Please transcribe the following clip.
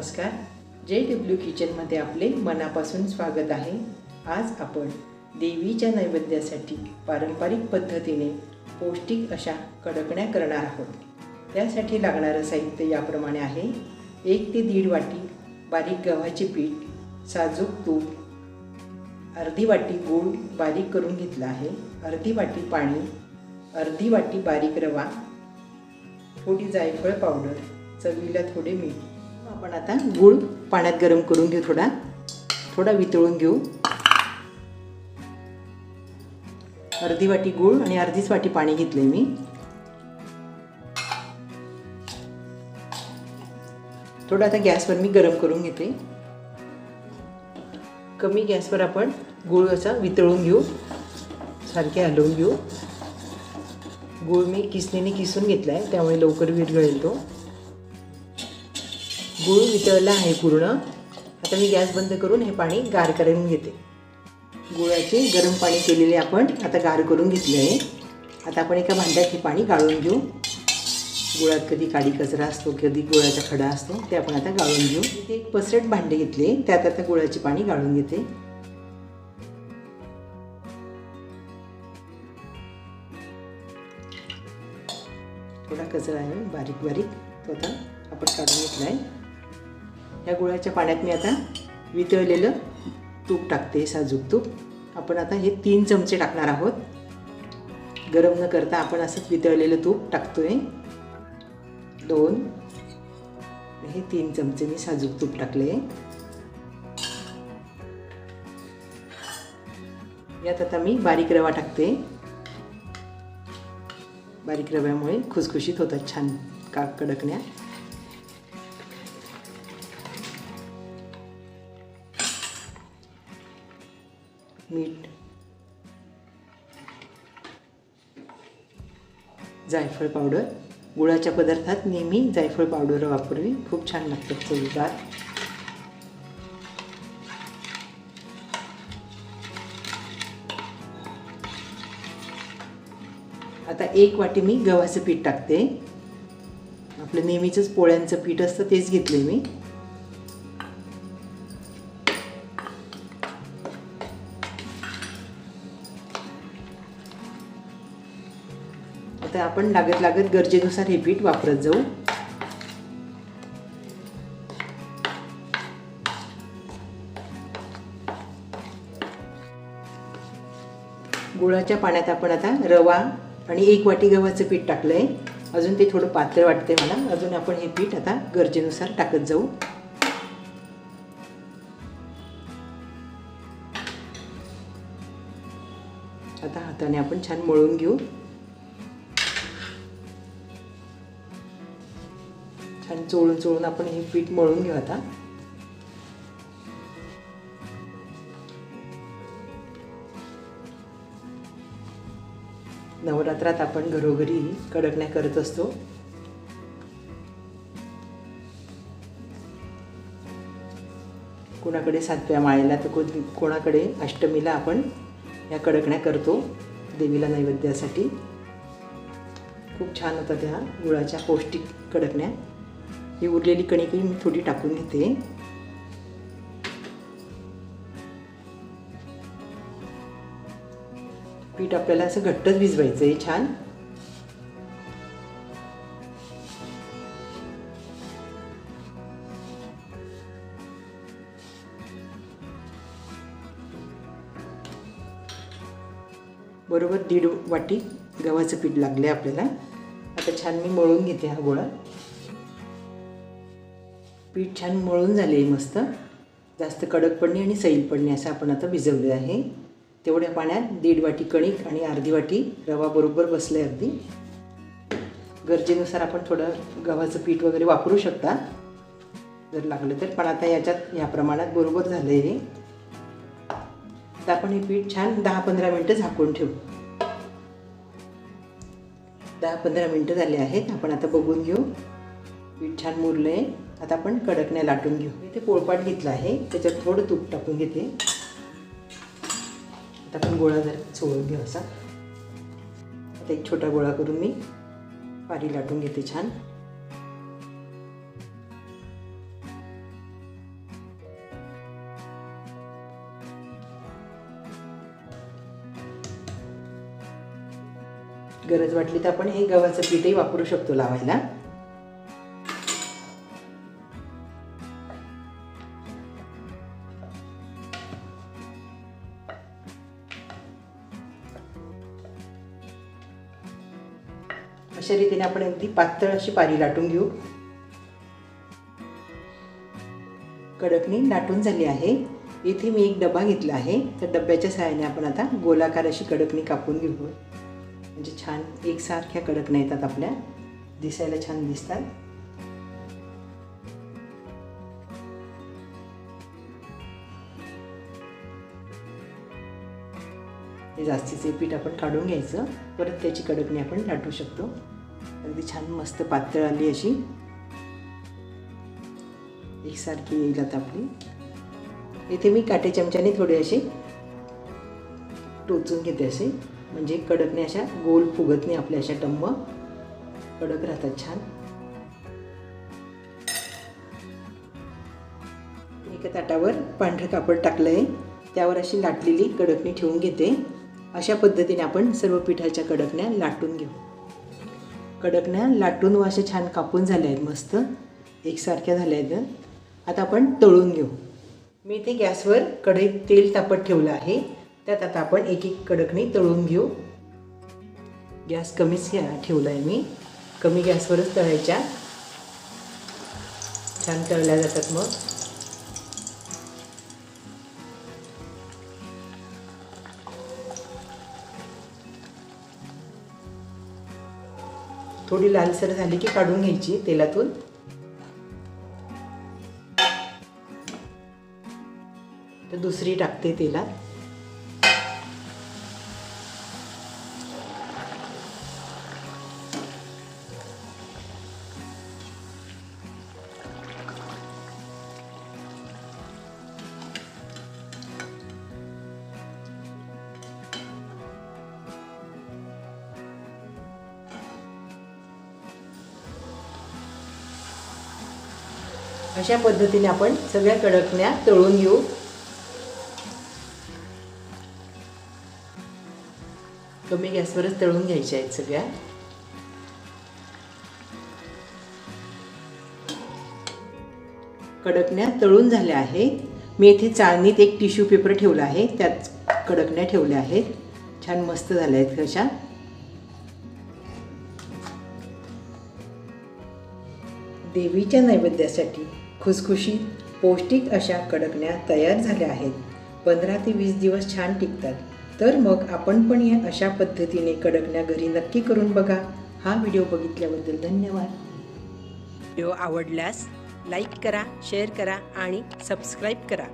नमस्कार. J W किचनमध्ये आपले मनापासून स्वागत आहे. आज आपण देवीच्या नैवेद्यासाठी पारंपरिक पद्धतीने पौष्टिक अशा कडकण्या करणार आहोत. त्यासाठी लागणारं साहित्य याप्रमाणे आहे. एक ते दीड वाटी बारीक गव्हाचे पीठ साजूक तूप अर्धी वाटी गूळ बारीक करून घेतला आहे. अर्धी वाटी पाणी अर्धी वाटी बारीक रवा थोडी जायफळ पावडर चवीला थोडे मीठ आपण आता गूळ पाण्यात गरम करून घेऊ थोडा. थोडा वितळून घेऊ. अर्धी वाटी गूळ आणि अर्धीच वाटी पाणी घेतलंय मी. थोडं आता गॅसवर मी गरम करून घेते. कमी गॅसवर आपण गूळ असा वितळून घेऊ. सारखे हलवून घेऊ. गूळ मी किसणीने किसून घेतला आहे त्यामुळे लवकर विरघळेल तो. गूळ वितळला आहे पूर्ण. आता मी गॅस बंद करून हे पाणी गार करून घेते. गुळाचे गरम पाणी केलेले आपण आता गार करून घेतले आहे. आता आपण एका भांड्यात हे पाणी गाळून घेऊ. गुळात कधी काडी कचरा असतो कधी गुळाचा खडा असतो ते आपण आता गाळून घेऊ. इथे एक पसरट भांडे घेतले त्यात आता गुळाचे पाणी गाळून घेते. थोडा कचरा आहे बारीक बारीक तो आता आपण काढून घेतला आहे ह्या गुळाच्या पाण्यात मी आता वितळलेलं तूप टाकते साजूक तूप. आपण आता हे तीन चमचे टाकणार आहोत. गरम न करता आपण असंच वितळलेलं तूप टाकतो आहे दोन. हे तीन चमचे मी साजूक तूप टाकले. यात आता मी बारीक रवा टाकते. बारीक रव्यामुळे खुसखुशीत होतात छान का कडकण्या. मीठ. जायफळ पावडर. गुळाच्या पदार्थात नेहमी जायफळ पावडर वापरावी खूप छान लागतात चवीदार आता एक वाटी मी गव्हाचं पीठ टाकते. आपलं नेहमीचंच पोळ्यांचं पीठ असतं तेच घेतले मी. आता आपण लागत लागत गरजेनुसार हे पीठ वापरत जाऊ. गुळाच्या पाण्यात आपण आता रवा आणि एक वाटी गव्हाचं पीठ टाकलं आहे अजून ते थोडं पातळ वाटते मला. अजून आपण हे पीठ आता गरजेनुसार टाकत जाऊ. आता हाताने आपण छान मळून घेऊ. चोळून चोळून आपण हे पीठ मळून घेऊ आता. नवरात्रात आपण घरोघरी कडकण्या करत असतो. कोणाकडे सातव्या माळेला तर को कोणाकडे अष्टमीला आपण या कडकण्या करतो देवीला नैवेद्यासाठी. खूप छान होतात त्या गुळाच्या पौष्टिक कडकण्या ही उरलेली कणिकही मी थोडी टाकून घेते. पीठ आपल्याला असं घट्टच भिजवायचं आहे छान. बरोबर दीड वाटी गव्हाचं पीठ लागले आपल्याला. आता छान मी मळून घेते हा गोळा. पीठ छान मळून झाले मस्त. जास्त कडक पडणे आणि सैल पडणे असं आपण आता भिजवले आहे. तेवढ्या पाण्यात दीड वाटी कणिक आणि अर्धी वाटी रवा बरोबर बसले अगदी. गरजेनुसार आपण थोडं गव्हाचं पीठ वगैरे वापरू शकता. जर लागलं तर पण आता याच्यात या प्रमाणात बरोबर झालं आहे तर आपण हे पीठ छान दहा पंधरा मिनटं झाकून ठेवू. दहा पंधरा मिनटं झाले आहेत. आपण आता बघून घेऊ. पीठ छान मुरलं आहे आता आपण कडकण्या लाटून घेऊ. इथे पोळपाट घेतला आहे. त्याच्यात थोडं तूप टाकून घेते. आता आपण गोळा जरा चोळून घेऊ असा. आता एक छोटा गोळा करून मी पारी लाटून घेते छान. गरज वाटली तर आपण हे गव्हाचं पीठही वापरू शकतो लावायला. अशा आपण अगदी पातळ अशी पारी लाटून घेऊ. कडकणी लाटून झाली आहे. इथे मी एक डबा घेतला आहे. तर डब्याच्या सहाय्याने आपण आता गोलाकार अशी कडकणी कापून घेऊ. म्हणजे छान एकसारख्या कडकण्या येतात आपल्या. दिसायला छान दिसतात. हे जास्तीचे पीठ आपण काढून घ्यायचं. परत त्याची कडकणी आपण लाटू शकतो. अगदी छान मस्त पातळ आली अशी. एकसारखी येईल आता आपली. इथे मी काटे चमच्याने थोडे असे टोचून घेते असे. म्हणजे कडकने अशा गोल फुगत नाही आपल्या अशा टम्म कडक राहतात छान. एका ताटावर पांढरं कापड टाकलं आहे त्यावर अशी लाटलेली कडकणी ठेवून घेते. अशा पद्धतीने आपण सर्व पिठाच्या कडकण्या लाटून घेऊ. कडकण्या लाटून व अशा छान कापून झाल्या आहेत मस्त. एकसारख्या झाल्या आहेत. आता आपण तळून घेऊ. मी ते गॅसवर कढईत तेल तापत ठेवलं आहे. त्यात आता आपण एक एक कडकणी तळून घेऊ. गॅस कमीच ठेवला आहे मी. कमी गॅसवरच तळायच्या. छान तळल्या जातात मग. थोडी लालसर झाली की काढून घ्यायची तेलातून. तर दुसरी टाकते तेलात. अशा पद्धतीने आपण सगळ्या कडकण्या तळून घेऊ. कमी गॅसवरच तळून घ्यायच्या आहेत सगळ्या. कडकण्या तळून झाल्या आहेत. मी इथे चाळणीत एक टिश्यू पेपर ठेवला आहे. त्यात कडकण्या ठेवल्या आहेत. छान मस्त झाल्या आहेत कशा. देवीच्या नैवेद्यासाठी खुसखुशीत पौष्टिक अशा कडकण्या तयार झाल्या आहेत. पंधरा ते वीस दिवस छान टिकतात. तर मग आपण पण या अशा पद्धतीने कडकण्या घरी नक्की करून बघा. हा व्हिडिओ बघितल्याबद्दल धन्यवाद. व्हिडिओ आवडल्यास लाईक करा शेअर करा आणि सबस्क्राईब करा.